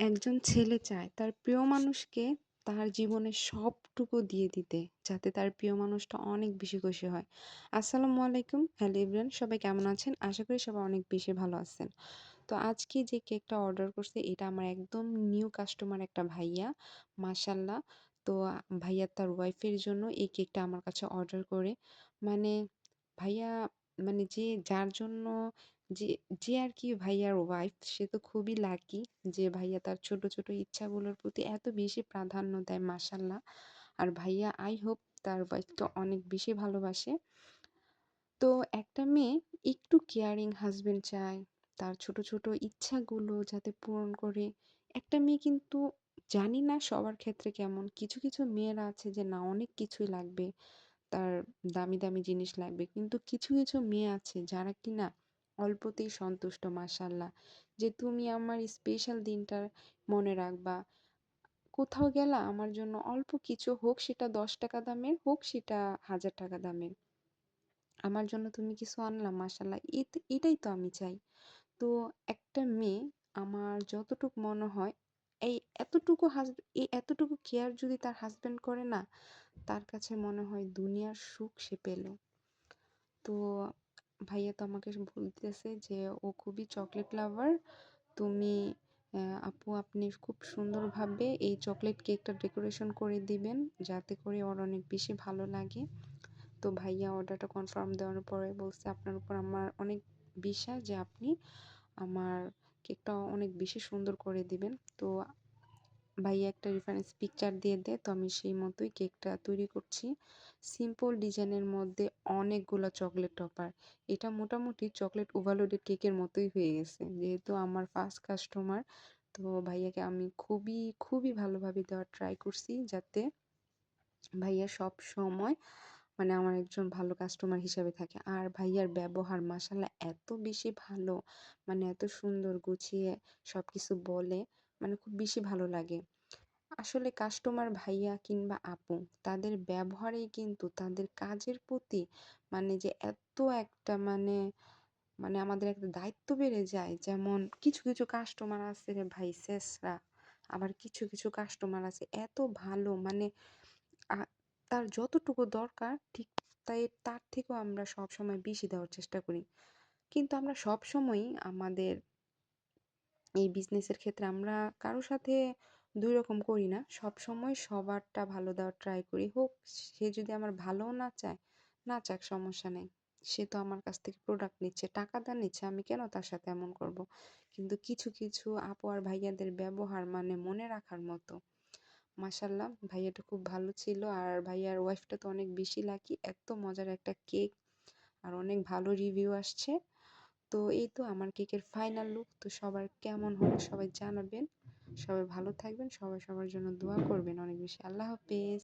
একজন ছেলে চায় তার প্রিয় মানুষকে তার জীবনের সবটুকু দিয়ে দিতে, যাতে তার প্রিয় মানুষটা অনেক বেশি খুশি হয়। আসসালামু আলাইকুম, হ্যালো এভরিওয়ান সবাই কেমন আছেন? আশা করি সবাই অনেক বেশি ভালো আছেন। তো আজকে যে কেকটা অর্ডার করছে এটা আমার একদম নিউ কাস্টমার একটা ভাইয়া, মাশাআল্লাহ। তো ভাইয়া তার ওয়াইফের জন্য এই কেকটা আমার কাছে অর্ডার করে। মানে ভাইয়া মানে যে যার জন্য যে যে আর কি ভাইয়ার ওয়াইফ সে তো খুবই লাকি যে ভাইয়া তার ছোট, ছোট ইচ্ছাগুলোর প্রতি এত বেশি প্রাধান্য দেয় মাশাআল্লাহ। আর ভাইয়া আই হোপ তার ওয়াইফকে অনেক বেশি ভালোবাসে। তো একটা মেয়ে একটু কেয়ারিং হাসব্যান্ড চায়। তার ছোট, ছোট ইচ্ছাগুলো যাতে পূরণ করে। একটা মেয়ে কিন্তু জানি না সবার ক্ষেত্রে কেমন। কিছু, কিছু মেয়েরা আছে যে না অনেক কিছুই লাগবে। তার দামি, দামি জিনিস লাগবে। কিন্তু কিছু, কিছু মেয়ে আছে যারা কিনা অল্পতেই সন্তুষ্ট মাশাআল্লাহ। যে তুমি আমার স্পেশাল দিনটা মনে রাখবা। কোথাও গেলা আমার জন্য অল্প কিছু হোক সেটা ৳১০ দামের, হোক সেটা ৳১,০০০ দামের। আমার জন্য তুমি কিছু আনলা মাশাআল্লাহ। এত এটাই তো আমি চাই। তো একটা মেয়ে আমার যতটুক মনে হয় এই এতটুকু এই এতটুকু কেয়ার যদি তার হাসব্যান্ড করে না, তার কাছে মনে হয় দুনিয়ার সুখ সে পেল। তো ভাইয়া তো আমাকে বলতেছে যে, ও খুবই চকলেট লাভার। তুমি আপু আপনি খুব সুন্দরভাবে এই চকলেট কেকটা ডেকোরেশন করে দিবেন, যাতে করে ওর অনেক বেশি ভালো লাগে। তো ভাইয়া অর্ডারটা কনফার্ম দেওয়ার পরে বলছে, আপনার উপর আমার অনেক বিশ্বাস যে আপনি আমার কেকটা অনেক বেশি সুন্দর করে দিবেন। তো ভাইয়া একটা রেফারেন্স পিকচার দিয়ে দেয়, তো আমি সেই মতোই কেকটা তৈরি করছি। সিম্পল ডিজাইনের মধ্যে অনেকগুলো চকলেট টপার। এটা মোটামুটি চকলেট ওভারলোডেড কেকের মতোই হয়ে গেছে। যেহেতু আমার ফার্স্ট কাস্টমার তো ভাইয়াকে আমি খুবই, খুবই ভালোভাবে দেওয়ার ট্রাই করছি যাতে ভাইয়া সবসময় মানে আমার একজন ভালো কাস্টমার হিসেবে থাকে। আর ভাইয়ার ব্যবহার মাশাআল্লাহ এত বেশি ভালো, মানে এত সুন্দর গুছিয়ে সবকিছু বলে, মানে খুব বেশি ভালো লাগে। আসলে কাস্টমার ভাইয়া কিংবা আপু তাদের ব্যবহারেই কিন্তু তাদের কাজের প্রতি মানে যে এত একটা মানে, মানে আমাদের একটা দায়িত্ব বেড়ে যায়। যেমন কিছু, কিছু কাস্টমার আছে রে ভাই ছেঁচড়া। আবার কিছু, কিছু কাস্টমার আছে এত ভালো মানে তার যতটুকু দরকার ঠিক তাই তার থেকেও আমরা সবসময় বেশি দেওয়ার চেষ্টা করি। কিন্তু আমরা সবসময়ই আমাদের এই বিজনেসের ক্ষেত্রে আমরা কারও সাথে ২ রকম করি না। সবসময় সবারটা ভালো দেওয়ার ট্রাই করি। হোক সে যদি আমার ভালোও না চায়, না চাক সমস্যা নেই। সে তো আমার কাছ থেকে প্রোডাক্ট নিচ্ছে, টাকা দেওয়া নিচ্ছে। আমি কেন তার সাথে এমন করব? কিন্তু কিছু, কিছু আপু আর ভাইয়াদের ব্যবহার মানে মনে রাখার মতো। মাশাআল্লাহ ভাইয়াটা খুব ভালো ছিল আর ভাইয়ার ওয়াইফটা তো অনেক বেশি লাকি। এত মজার একটা কেক আর অনেক ভালো রিভিউ আসছে। তো এই তো আমার কেকের ফাইনাল লুক। তো সবার কেমন হলো সবাই জানাবেন। সবাই ভালো থাকবেন। সবাই সবার জন্য দোয়া করবেন অনেক বেশি। আল্লাহ হাফেজ।